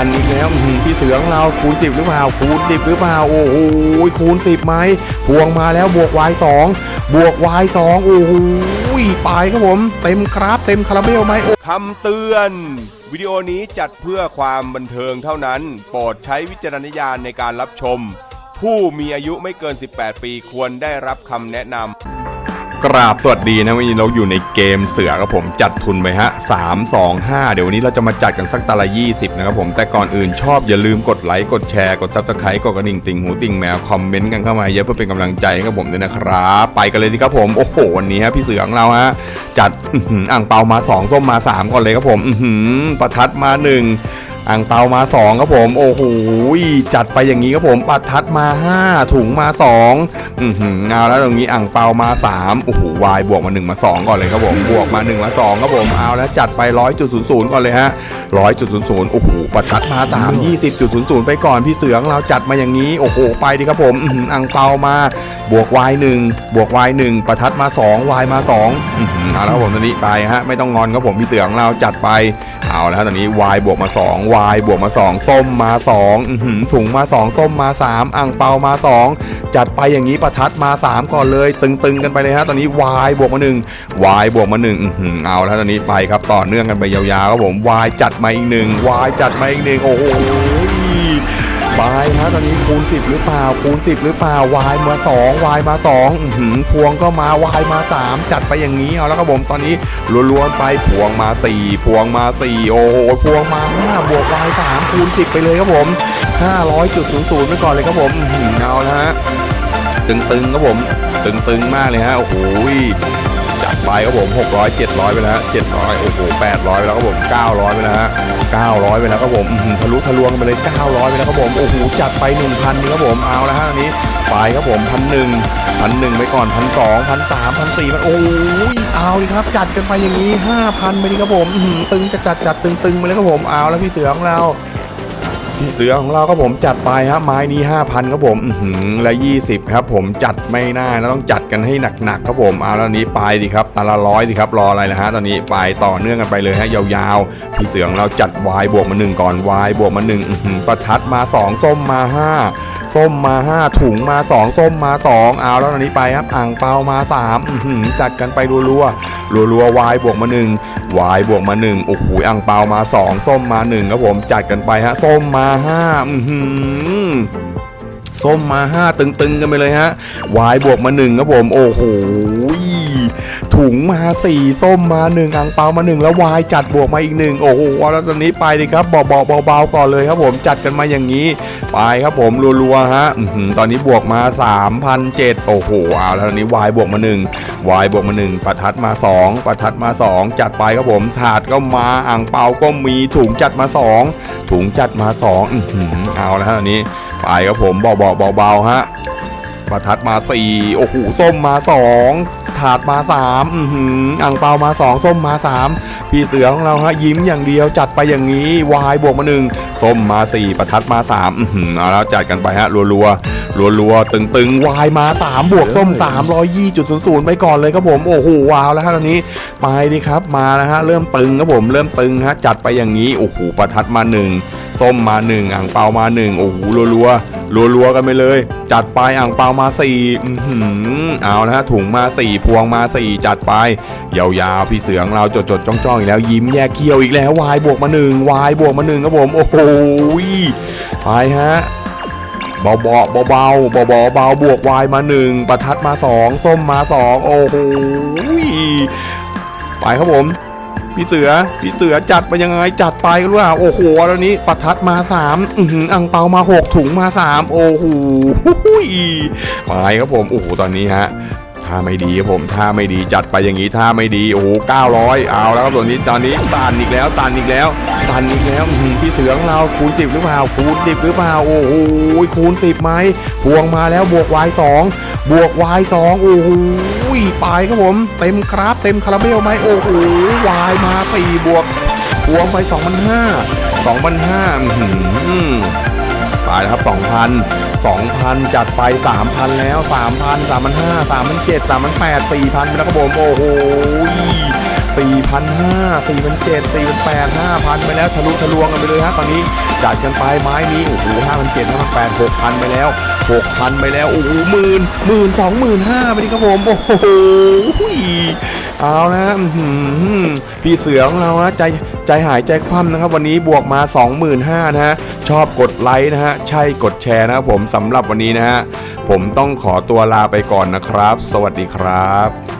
ันอีกแล้วพี่เสืองเราคูณสิบหรือเปล่าคูณสิบหรือเปล่าโอ้โหคูณสิบไหมพวงมาแล้วบวกวายสองบวกวายสองโอ้โหไปครับผม เต็มครับเต็มคาราเบลไหมโอ้คำเตือน วิดีโอนี้จัดเพื่อความบันเทิงเท่านั้น โปรดใช้วิจารณญาณในการรับชม ผู้มีอายุไม่เกิน 18 ปีควรได้รับคำแนะนำ กราบสวัสดีนะวันนี้เราอยู่ในเกมเสือครับผมจัดทุนไปฮะสามสองห้าเดี๋ยววันนี้เราจะมาจัดกันสักตาละยี่สิบนะครับผมแต่ก่อนอื่นชอบอย่าลืมกดไลค์กดแชร์กดซับสไครต์กดกระดิ่งติ่งหูติ่งแมวคอมเมนต์กันเข้ามาเยอะเพื่อเป็นกำลังใจให้กับผมด้วยนะครับไปกันเลยดีครับผมโอ้โหวันนี้ฮะพี่เสือของเราฮะจัดอ่างเปามาสองส้มมาสามก่อนเลยครับผมประทัดมาหนึ่ง อ่างเปามาสองครับผม โอ้โหจัดไปอย่างนี้ครับผม ปัดทัดมาห้าถุงมาสองอือหือเอาแล้วตรงนี้อ่างเปามาสามโอ้โหวายบวกมาหนึ่งมาสองก่อนเลยครับผม บวกมาหนึ่งมาสองครับผม เอาแล้วจัดไปร้อยจุดศูนย์ศูนย์ก่อนเลยฮะร้อยจุดศูนย์ศูนย์โอ้โห ปัดทัดมาสามยี่สิบจุดศูนย์ศูนย์ไปก่อนพี่เสือของเราจัดมาอย่างนี้ โอ้โห ไปดีครับผมอ่างเปามา บวกวายหนึ่งบวกวายหนึ่งประทัดมาสองวายมาสองเอาแล้วผมตอนนี้ไปฮะไม่ต้องงอนครับผมพี่เสือของเราจัดไปเอาแล้วตอนนี้ y บวกมา2 y บวกมา2ส้มมา2อื้อหือถุงมา2ส้มมา3อ่างเปามา 2 จัดไปอย่างนี้ประทัดมา 3 ก่อนเลย ตึงๆกันไปเลยฮะตอนนี้ y บวกมา1 y บวกมา1อื้อหือเอาแล้วตอนนี้ไปครับต่อเนื่องกันไปยาวๆครับผม y จัดมาอีกหนึ่ง y จัดมาอีกหนึ่งโอ้โห บายฮะตอนนี้คูณ10หรือเปล่าคูณ10หรือเปล่าวายมา2วายมา2อื้อหือพวงก็มาวายมา3จัดไปอย่างนี้เอาแล้วครับผมตอนนี้ล้วนๆไปพวงมา4พวงมา4โอ้โหพวงมา5บวกวาย3คูณ10ไปเลยครับผม500.00ไปก่อนเลยครับผมเอาละฮะตึงๆครับผมตึงๆมากเลยฮะโอ้โห ไปครับผม600 700 ไปแล้วฮะ700 โอ้โห 800 ไปแล้วครับผม 900 ไปแล้วฮะ 900 ไปแล้วครับผมอื้อหือทะลุทะลวงไปเลย 900 ไปแล้วครับผม โอ้โห จัดไป 1,000นี่ครับผม เอาละฮะอันนี้ ไปครับผมพันหนึ่งพันหนึ่งไปก่อนพันสองพันสามพันสี่พันโอ้ยเอาดิครับ จัดกันไปอย่างนี้ห้าพันไปดิครับผมอื้อหือตึงจะจัดจัดตึงตึงไปเลยครับผม เอาแล้วพี่เสือของเรา เสือของเราก็ผมจัดไปครับไม้นี้ 5,000ครับผมอื้อหือและ 20 ครับผมจัดไม่น่านะต้องจัดกันให้หนักๆครับผมเอาแล้วนี้ไปดีครับตาละร้อยดิครับรออะไรนะฮะตอนนี้ไปต่อเนื่องกันไปเลยฮะยาวๆพี่เสือของเราจัดวายบวกมาหนึ่งก่อนวายบวกมาหนึ่งประทัดมาสองส้มมาห้า ส้มมาห้าถุงมาสองส้มมาสองเอาแล้วตอนนี้ไปครับอ่างเปามาสามอื้อหือจัดกันไปรัวๆรัวๆวายบวกมาหนึ่งวายบวกมาหนึ่งโอ้โหอ่างเปามาสองส้มมาหนึ่งครับผมจัดกันไปฮะส้มมาห้าอือหือ ส้มมาห้าตึงๆกันไปเลยฮะวายบวกมาหนึ่งครับผม โอ้โหถุงมาสี่ส้มมาหนึ่งอ่างเปามาหนึ่งแล้ววายจัดบวกมาอีกหนึ่งโอ้โหแล้วตอนนี้ไปดิครับเบาๆเบาๆก่อนเลยครับผมจัดกันมาอย่างนี้ ไปครับผมรัวๆฮะตอนนี้บวกมา3,007โอ้โหเอาแล้วตอนนี้วายบวกมา1วายบวกมา1ประทัดมา 2 ประทัดมา 2 จัดไปครับผมถาดก็มาอ่างเปาก็มีถุงจัดมา 2 ถุงจัดมา2อื้อหือเอาแล้วตอนนี้ ไปครับผมเบาๆเบาๆฮะประทัดมา4โอ้โหส้มมา2ถาดมา3อือหืออ่างเปามา2ส้มมา3พี่เสือของเราฮะยิ้มอย่างเดียวจัดไปอย่างนี้วายบวกมาหนึ่งส้มมาสี่ประทัดมาสามอือหือเอาแล้วจัดกันไปฮะรัวรัวรัวรัวๆตึงตึงๆวายมาสามบวกส้มสามร้อยยี่จุดศูนย์ศูนย์ไปก่อนเลยครับผมโอ้โหว้าวแล้วฮะตอนนี้ไปดิครับมาแล้วฮะเริ่มตึงครับผมเริ่มตึงฮะจัดไปอย่างนี้โอ้โหประทัดมาหนึ่ง ส้มมาหนึ่งอ่างเปามาหนึ่งโอ้โหรัวรัวรัวรัวๆกันไปเลย จัดไปอ่างเปามาสี่อือหือเอานะฮะถุงมาสี่พวงมาสี่จัดไป ยาวๆพี่เสืองเราจดจดๆจ้องๆอีกแล้วยิ้มแยกเคี้ยวอีกแล้ววายบวกมาหนึ่งวายบวกมาหนึ่งครับผมโอ้โหไปฮะเบาเบาเบาเบาเบาเบาเบาบวกวายมาหนึ่งประทัดมาสองส้มมาสองโอ้โหไปครับผม พี่เสือพี่เสือจัดไปยังไงจัดไปกันว่าโอ้โหตอนนี้ประทัดมาสามอืออังเปามาหกถุงมาสามโอ้โหไปครับผมโอ้โหตอนนี้ฮะ ถ้าไม่ดีครับผมถ้าไม่ดีจัดไปอย่างนี้ถ้าไม่ดีโอ้โห900 เอาแล้วครับตอนนี้ตอนนี้ตันอีกแล้วตันอีกแล้วตันอีกแล้วหือพี่เสืองเราคูณ10หรือเปล่าคูณ10หรือเปล่าโอ้โหคูณ10ไหมพวงมาแล้วบวก y 2บวก y 2โอ้โหไปครับผมเต็มครับเต็มคาราเบลไหมโอ้โห y มา4บวกพวงไป2,500 2,500อื้อหือไปแล้วครับ2,000 2,000 จัดไป 3,000 แล้ว 3,000 3,500 3,700 3,800 4,000ไปแล้วครับผมโอ้โห4,500 4,700 4,800 5,000 ไปแล้วทะลุทะลวงกันไปเลยฮะตอนนี้จัดกันไปไม้นี้โอ้โหห้าพันเจ็ดห้าพันแปดหกพันไปแล้วหกพันไปแล้วโอ้โหหมื่นหมื่นสองหมื่นห้าไปดิครับผมโอ้โหเอานะพี่เสือของเรานะใจ ใจหายใจคว่ำนะครับ วันนี้บวกมาสองหมื่นห้านะฮะชอบกดไลค์นะฮะใช่กดแชร์นะครับผมสำหรับวันนี้นะฮะผมต้องขอตัวลาไปก่อนนะครับ สวัสดีครับ